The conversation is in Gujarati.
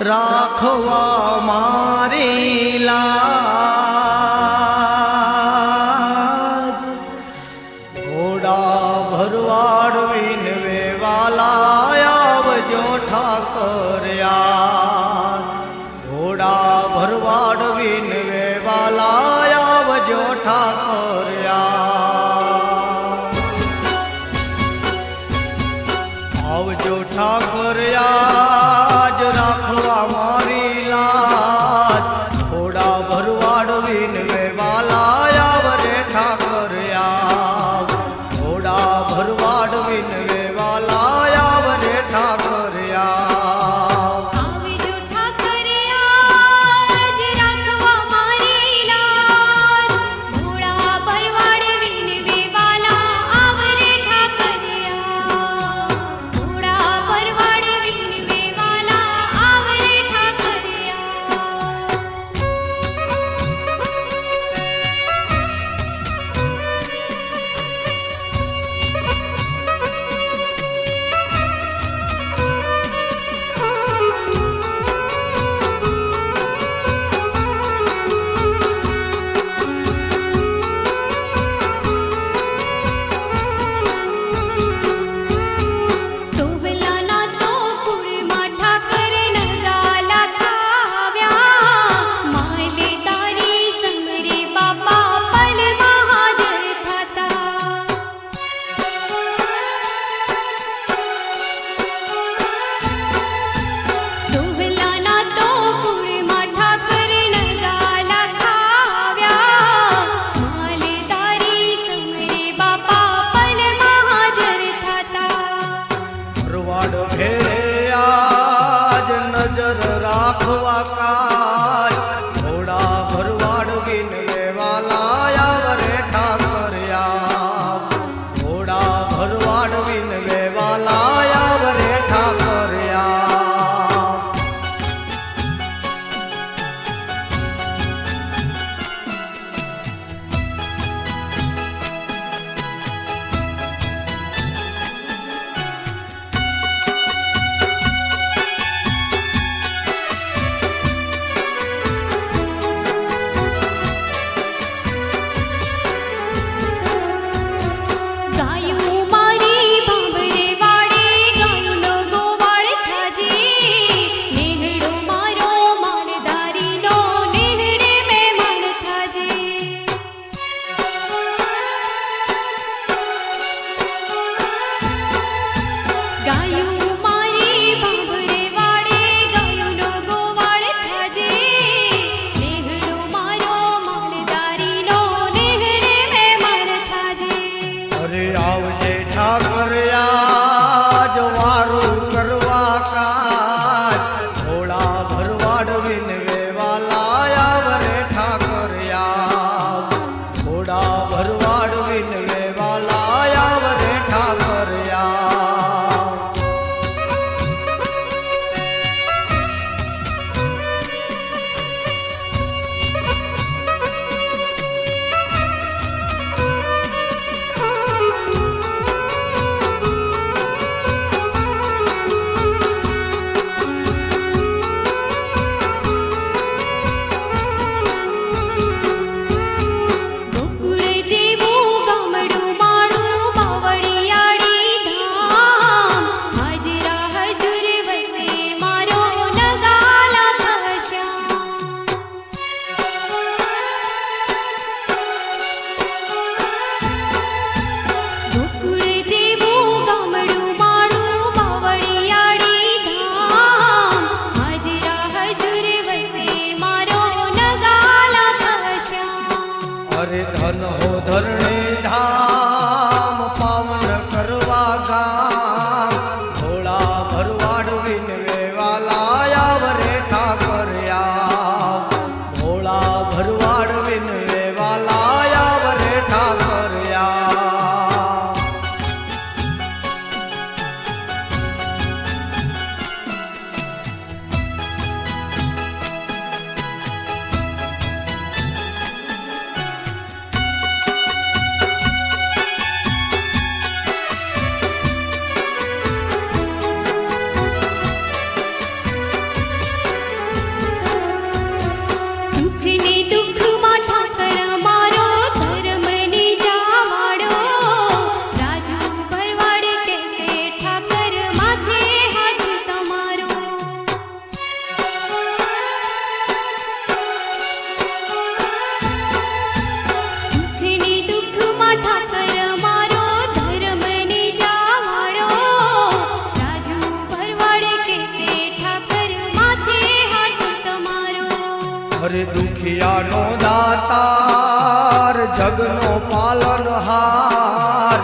રાખવા મારી લા ઘોડા ભરવાડ વિન વેવાલાયા જોઠા કર્યા ઘોડા ભરવાડ વિન વેવાલાયા જોઠા કર્યા આવ જોઠા ભરવાડ વિનવે અરે દુખિયાનો દાતાર જગનો પાલનહાર.